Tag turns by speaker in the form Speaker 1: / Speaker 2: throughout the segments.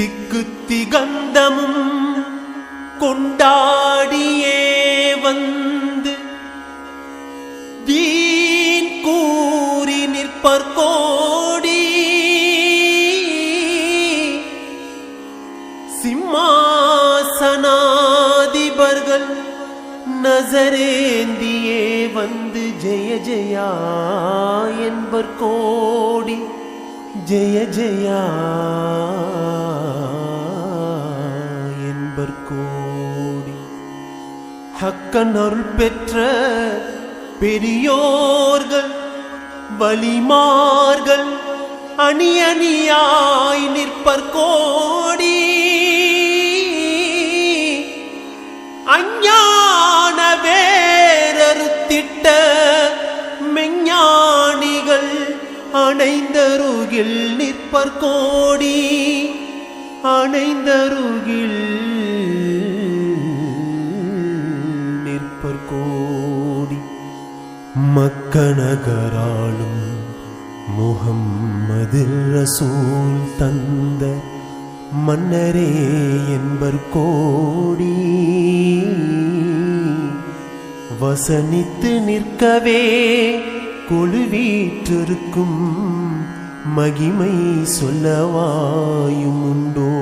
Speaker 1: திக்கு திகந்தமும் கொண்டாடியே வந்து வீண் கூறி நிற்பர்கோடி சிம்மாசனாதிபர்கள் நசரேந்தியே வந்து ஜெய ஜெயா என்பர் கோடி. ஜெய ஜெயா என்பர் கோடி ஹக்கன் அருள் பெற்ற பெரியோர்கள் வலிமார்கள் அணி அணியாய் நிற்பர் அணைந்தருகில் நிற்பர் கோடி அணைந்தருகில் நிற்பர் கோடி மக்கநகராளும் முகம்மது ரசூல் தந்த மன்னரே என்பர் கோடி வசனித்து நிற்கவே கொழுவீற்றிருக்கும் மகிமை சொல்லவாயும் உண்டோ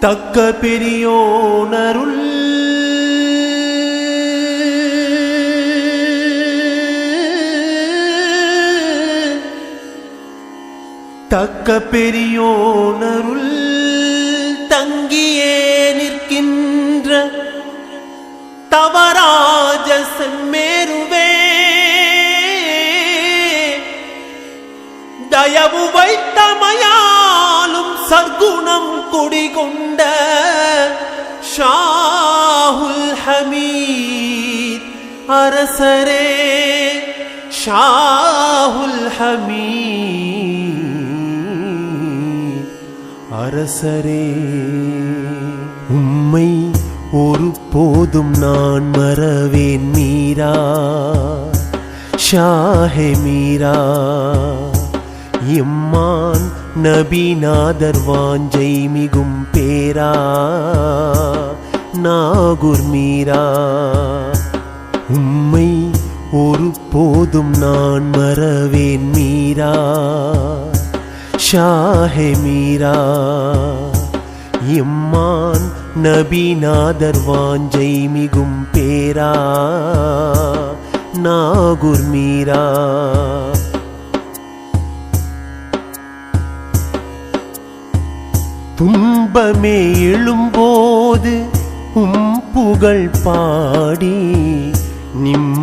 Speaker 1: தக்க பெரியோனருள் தக்க பெரியோனருள் தங்கியே நிற்கின்ற தவராஜ செம்மேருவே தயவு வைத்தமையாலும் சர்க்குணம் குடிகொண்ட ஷாஹுல் ஹமீத் அரசரே ஷாஹுல் ஹமீத் அரசரே. உம்மை ஒரு போதும் நான் மறவேன் மீரா ஷாஹே மீரா. இம்மான் நபிநாதர் வாஞ்சை மிகும் பேரா நாகுர் மீரா. உம்மை ஒரு போதும் நான் மறவேன் மீரா ஷாஹே மீரா. இம்மான் நபிநாதர் வாஞ்சை மிகும் பேரா நாகுர் மீரா. துன்பமே எழும்போது உம் புகழ் பாடி நிம்